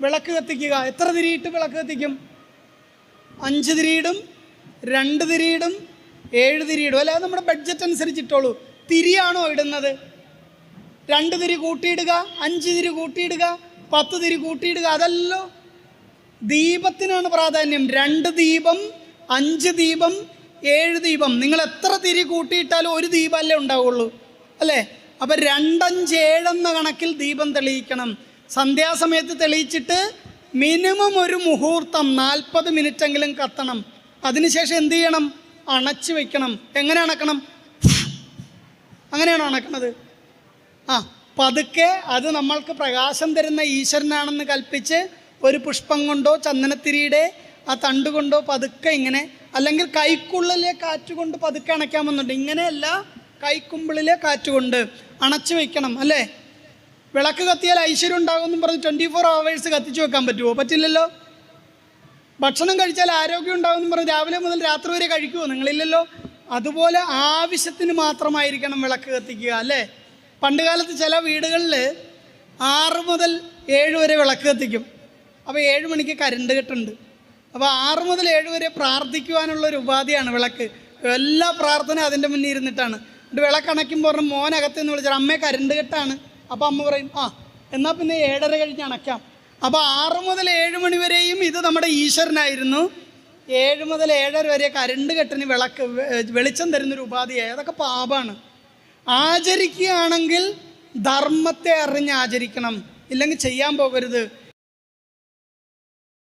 വിളക്ക് കത്തിക്കുക. എത്ര തിരിയിട്ട് വിളക്ക് കത്തിക്കും? അഞ്ച് തിരിയിടും രണ്ട് തിരിയിടും ഏഴ് തിരിയിടും. അല്ലാതെ നമ്മുടെ ബഡ്ജറ്റ് അനുസരിച്ചിട്ടുള്ളൂ തിരിയാണോ ഇടുന്നത്? രണ്ട് തിരി കൂട്ടിയിടുക അഞ്ച് തിരി കൂട്ടിയിടുക പത്ത് തിരി കൂട്ടിയിടുക അതല്ലോ. ദീപത്തിനാണ് പ്രാധാന്യം. രണ്ട് ദീപം അഞ്ച് ദീപം ഏഴ് ദീപം. നിങ്ങൾ എത്ര തിരി കൂട്ടിയിട്ടാലും ഒരു ദീപമല്ലേ ഉണ്ടാവുള്ളൂ. അല്ലേ? അപ്പം രണ്ടഞ്ച് ഏഴെന്ന കണക്കിൽ ദീപം തെളിയിക്കണം. സന്ധ്യാസമയത്ത് തെളിയിച്ചിട്ട് മിനിമം ഒരു മുഹൂർത്തം നാൽപ്പത് മിനിറ്റെങ്കിലും കത്തണം. അതിനുശേഷം എന്ത് ചെയ്യണം? അണച്ചു വെക്കണം. എങ്ങനെ അണക്കണം? അങ്ങനെയാണ് അണക്കണത്? ആ പതുക്കെ അത് നമ്മൾക്ക് പ്രകാശം തരുന്ന ഈശ്വരനാണെന്ന് കൽപ്പിച്ച് ഒരു പുഷ്പം കൊണ്ടോ ചന്ദനത്തിരിയുടെ ആ തണ്ടുകൊണ്ടോ പതുക്കെ ഇങ്ങനെ അല്ലെങ്കിൽ കൈക്കുള്ളിലെ കാറ്റുകൊണ്ട് പതുക്കെ അണയ്ക്കാമെന്നുണ്ട്. ഇങ്ങനെയല്ല കൈക്കുമ്പിളിലെ കാറ്റുകൊണ്ട് അണച്ചു വയ്ക്കണം അല്ലേ? വിളക്ക് കത്തിയാൽ ഐശ്വര്യം ഉണ്ടാകുമെന്നും പറഞ്ഞ് ട്വന്റി ഫോർ അവേഴ്സ് കത്തിച്ചു വെക്കാൻ പറ്റുമോ? പറ്റില്ലല്ലോ. ഭക്ഷണം കഴിച്ചാൽ ആരോഗ്യം ഉണ്ടാകുമെന്ന് പറഞ്ഞ് രാവിലെ മുതൽ രാത്രി വരെ കഴിക്കുമോ നിങ്ങളില്ലല്ലോ. അതുപോലെ ആവശ്യത്തിന് മാത്രമായിരിക്കണം വിളക്ക് കത്തിക്കുക അല്ലേ? പണ്ട് കാലത്ത് ചില വീടുകളിൽ ആറ് മുതൽ ഏഴ് വരെ വിളക്ക് കത്തിക്കും. അപ്പോൾ ഏഴ് മണിക്ക് കരണ്ട് കെട്ടുണ്ട്. അപ്പോൾ ആറ് മുതൽ ഏഴ് വരെ പ്രാർത്ഥിക്കുവാനുള്ള ഒരു ഉപാധിയാണ് വിളക്ക്. എല്ലാ പ്രാർത്ഥന അതിന്റെ മുന്നിൽ ഇരുന്നിട്ടാണ്. എന്നിട്ട് വിളക്കണയ്ക്കുമ്പോൾ പറഞ്ഞു മോനകത്ത് എന്ന് വിളിച്ചാൽ അമ്മയെ കരണ്ട് കെട്ടാണ്. അപ്പോൾ അമ്മ പറയും ആ എന്നാൽ പിന്നെ ഏഴര കഴിഞ്ഞ് അണയ്ക്കാം അപ്പോൾ ആറ് മുതൽ ഏഴ് മണി വരെയും ഇത് നമ്മുടെ ഈശ്വരനായിരുന്നു. ഏഴ് മുതൽ ഏഴര വരെ കരണ്ട് കെട്ടിന് വിളക്ക് വെളിച്ചം തരുന്നൊരു ഉപാധിയായി അതൊക്കെ പാപമാണ് ആചരിക്കുകയാണെങ്കിൽ ധർമ്മത്തെ അറിഞ്ഞ് ആചരിക്കണം. ഇല്ലെങ്കിൽ ചെയ്യാൻ പോകരുത്.